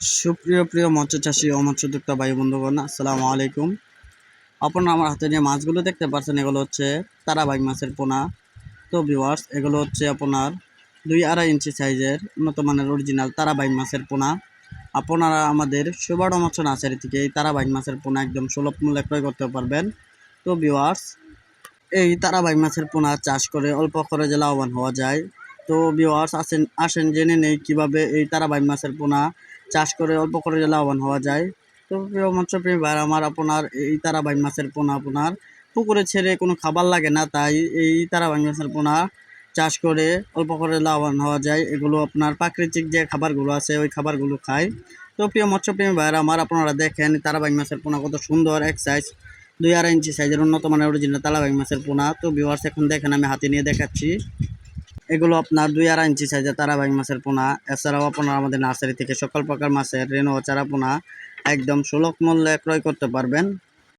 সুপ্রিয়, প্রিয় মৎস্য চাষী ও মৎস্য মৎস্যোদ্যোক্তা ভাই বন্ধুগণ, আসসালামু আলাইকুম। আপনারা আমার হাতে যে মাছগুলো দেখতে পাচ্ছেন, এগুলো হচ্ছে তারাবাই মাছের পোনা। তো ভিওয়ার্স এগুলো হচ্ছে আপনার দুই আড়াই ইঞ্চি সাইজের উন্নত মানের অরিজিনাল তারাবাই মাছের পোনা। আপনারা আমাদের সুবর্ণ মৎস্য নার্সারি থেকে এই তারাবাই মাছের পোনা একদম সুলভ মূল্যে ক্রয় করতে পারবেন। তো ভিওয়ার্স এই তারাবাই মাছের পোনা চাষ করে অল্প খরচে লাভবান হওয়া যায়। তো ভিওয়ার্স আসেন আসেন, জেনে নেই কীভাবে এই তারাবাই মাছের পোনা চাষ করে, অল্প করে লাভবান হওয়া যায়। তো প্রিয় মৎস্যপ্রেমী ভাই আমার আপনার এই তারাবাই মাছের পোনা আপনার। পুকুরে ছেড়ে কোনো খাবার লাগে না, তাই এই তারাবাই মাছের পোনা চাষ করে অল্প করে লাভবান হওয়া যায়। এগুলো আপনার প্রাকৃতিক যে খাবারগুলো আছে, ওই খাবারগুলো খায় তো প্রিয় মৎস্যপ্রেমী ভাইরা আমার আপনারা দেখেন তারাবাই মাছের পোনা কত সুন্দর, এক সাইজ দুই আড়াই ইঞ্চি সাইজের উন্নত মানের অরিজিনাল তারাবাই মাছের পোনা। তো ভিউয়ার্স এখন দেখেন, আমি হাতে নিয়ে দেখাচ্ছি। এগুলো আপনার দুই আড়াই ইঞ্চি সাইজের তারাবাই মাছের পোনা। এছাড়াও আপনার আমাদের নার্সারি থেকে সকল প্রকার মাছের ও চারা পোনা একদম সুলভ মূল্যে ক্রয় করতে পারবেন।